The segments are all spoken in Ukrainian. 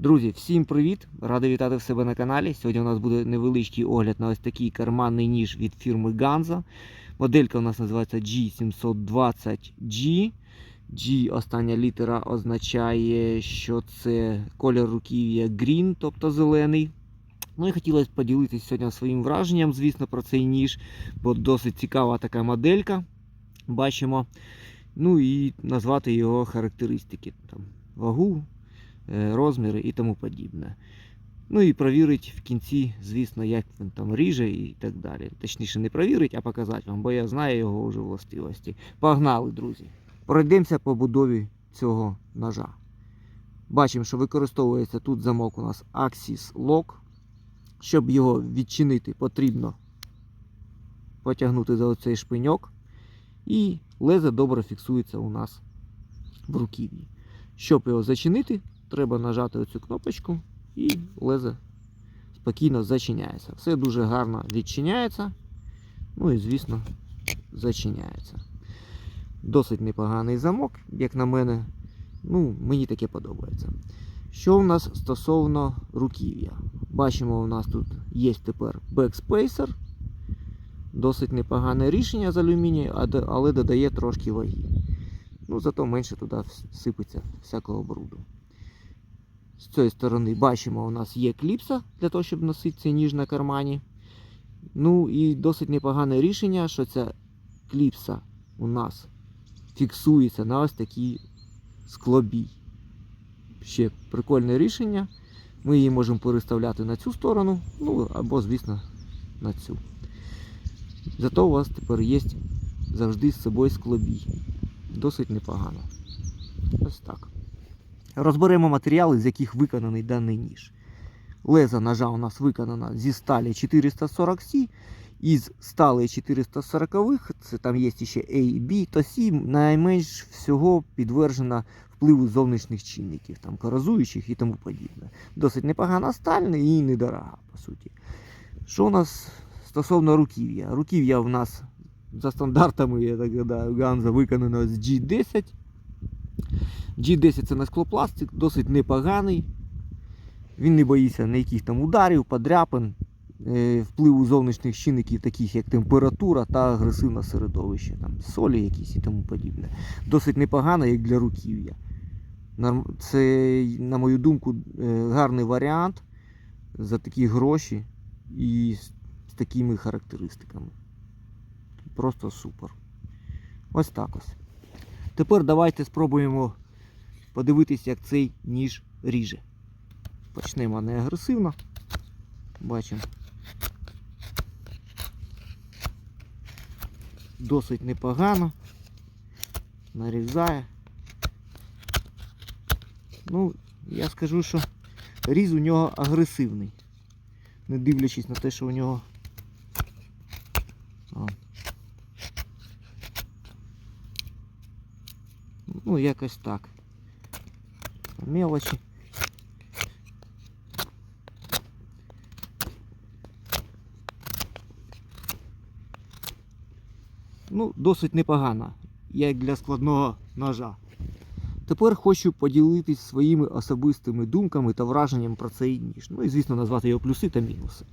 Друзі, всім привіт! Радий вітати в себе на каналі. Сьогодні у нас буде невеличкий огляд на ось такий карманний ніж від фірми Ganza. Моделька у нас називається G720G. G остання літера означає, що це колір руків'я green, тобто зелений. Ну і хотілося поділитися сьогодні своїм враженням, звісно, про цей ніж, бо досить цікава така моделька. Бачимо. Ну і назвати його характеристики. Там, вагу, розміри і тому подібне. Ну і провірить в кінці, звісно, як він там ріже і так далі. Точніше, не провірить, а показати вам, бо я знаю його вже властивості. Погнали, друзі! Пройдемося по будові цього ножа. Бачимо, що використовується тут замок у нас Axis Lock. Щоб його відчинити, потрібно потягнути за оцей шпиньок. І лезо добре фіксується у нас в руків'ї. Щоб його зачинити, треба нажати оцю кнопочку і лезо спокійно зачиняється. Все дуже гарно відчиняється. Ну і, звісно, зачиняється. Досить непоганий замок, як на мене. Ну, мені таке подобається. Що у нас стосовно руків'я? Бачимо, у нас тут є тепер бекспейсер. Досить непогане рішення з алюмінію, але додає трошки ваги. Ну, зато менше туди сипеться всякого бруду. З цієї сторони бачимо, у нас є кліпса для того, щоб носити цей ніж на кармані. Ну і досить непогане рішення, що ця кліпса у нас фіксується на ось такій склобій. Ще прикольне рішення. Ми її можемо переставляти на цю сторону, ну або, звісно, на цю. Зато у вас тепер є завжди з собою склобій. Досить непогано. Ось так. Розберемо матеріали, з яких виконаний даний ніж. Леза ножа у нас виконана зі сталі 440C, із стали 440-х, це там є ще A і B, то C найменш всього підтверджена впливу зовнішніх чинників, там корозуючих і тому подібне. Досить непогана сталь і недорога, по суті. Що у нас стосовно руків'я? Руків'я в нас за стандартами, я так гадаю, Ганза виконано з G10. G10 це на склопластик, досить непоганий. Він не боїться ніяких там ударів, подряпин, е, впливу зовнішніх чинників, таких як температура та агресивне середовище, там, солі якісь і тому подібне. Досить непогано, як для руків'я. Це, на мою думку, е, гарний варіант за такі гроші і з такими характеристиками. Просто супер. Ось так ось. Тепер давайте спробуємо подивитися, як цей ніж ріже. Почнемо не агресивно. Бачимо. Досить непогано. Нарізає. Ну, я скажу, що різ у нього агресивний. Не дивлячись на те, що у нього. О. Ну, якось так. Мелочі. Ну, досить непогано, як для складного ножа. Тепер хочу поділитись своїми особистими думками та враженням про цей ніж. Ну і, звісно, назвати його плюси та мінуси.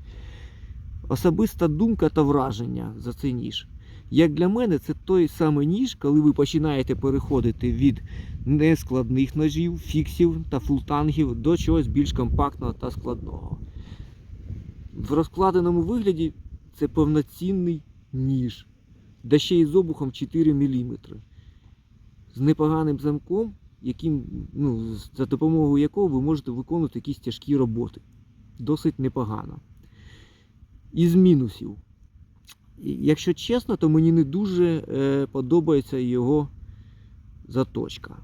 Особиста думка та враження за цей ніж. Як для мене, це той самий ніж, коли ви починаєте переходити від нескладних ножів, фіксів та фултангів до чогось більш компактного та складного. В розкладеному вигляді це повноцінний ніж, да ще й з обухом 4 мм. З непоганим замком, яким, ну, за допомогою якого ви можете виконувати якісь тяжкі роботи. Досить непогано. Із мінусів. Якщо чесно, то мені не дуже е, подобається його заточка.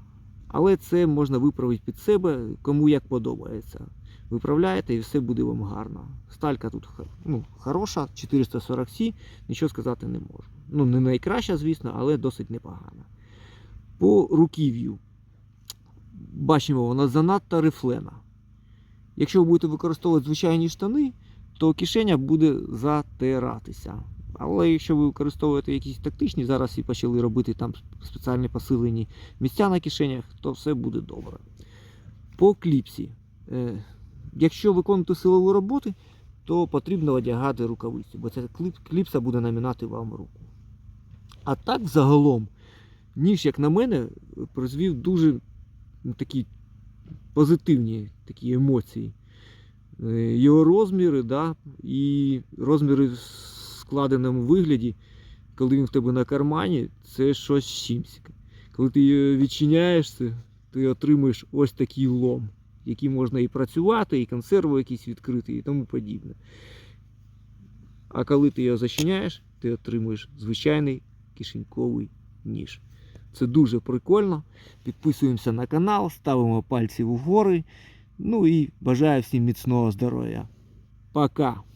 Але це можна виправити під себе, кому як подобається. Виправляєте і все буде вам гарно. Сталька тут ну, хороша, 440C, нічого сказати не можу. Ну, не найкраща, звісно, але досить непогана. По руків'ю бачимо, вона занадто рифлена. Якщо ви будете використовувати звичайні штани, то кишеня буде затиратися. Але якщо ви використовуєте якісь тактичні, зараз і почали робити там спеціальні посилені місця на кишенях, то все буде добре. По кліпсі Е, якщо виконувати силові роботи, то потрібно одягати рукавиці, бо ця кліпса буде намінати вам руку. А так, взагалом, ніж, як на мене, призвів дуже такі позитивні такі емоції. Е, Його розміри, да, і розміри складеному вигляді, коли він в тебе на кармані, це щось з. Коли ти її відчиняєш, це, ти отримуєш ось такий лом, який можна і працювати, і консерви якісь відкрити, і тому подібне. А коли ти його зачиняєш, ти отримуєш звичайний кишеньковий ніж. Це дуже прикольно. Підписуємося на канал, ставимо пальці вгори. Ну і бажаю всім міцного здоров'я. Пока!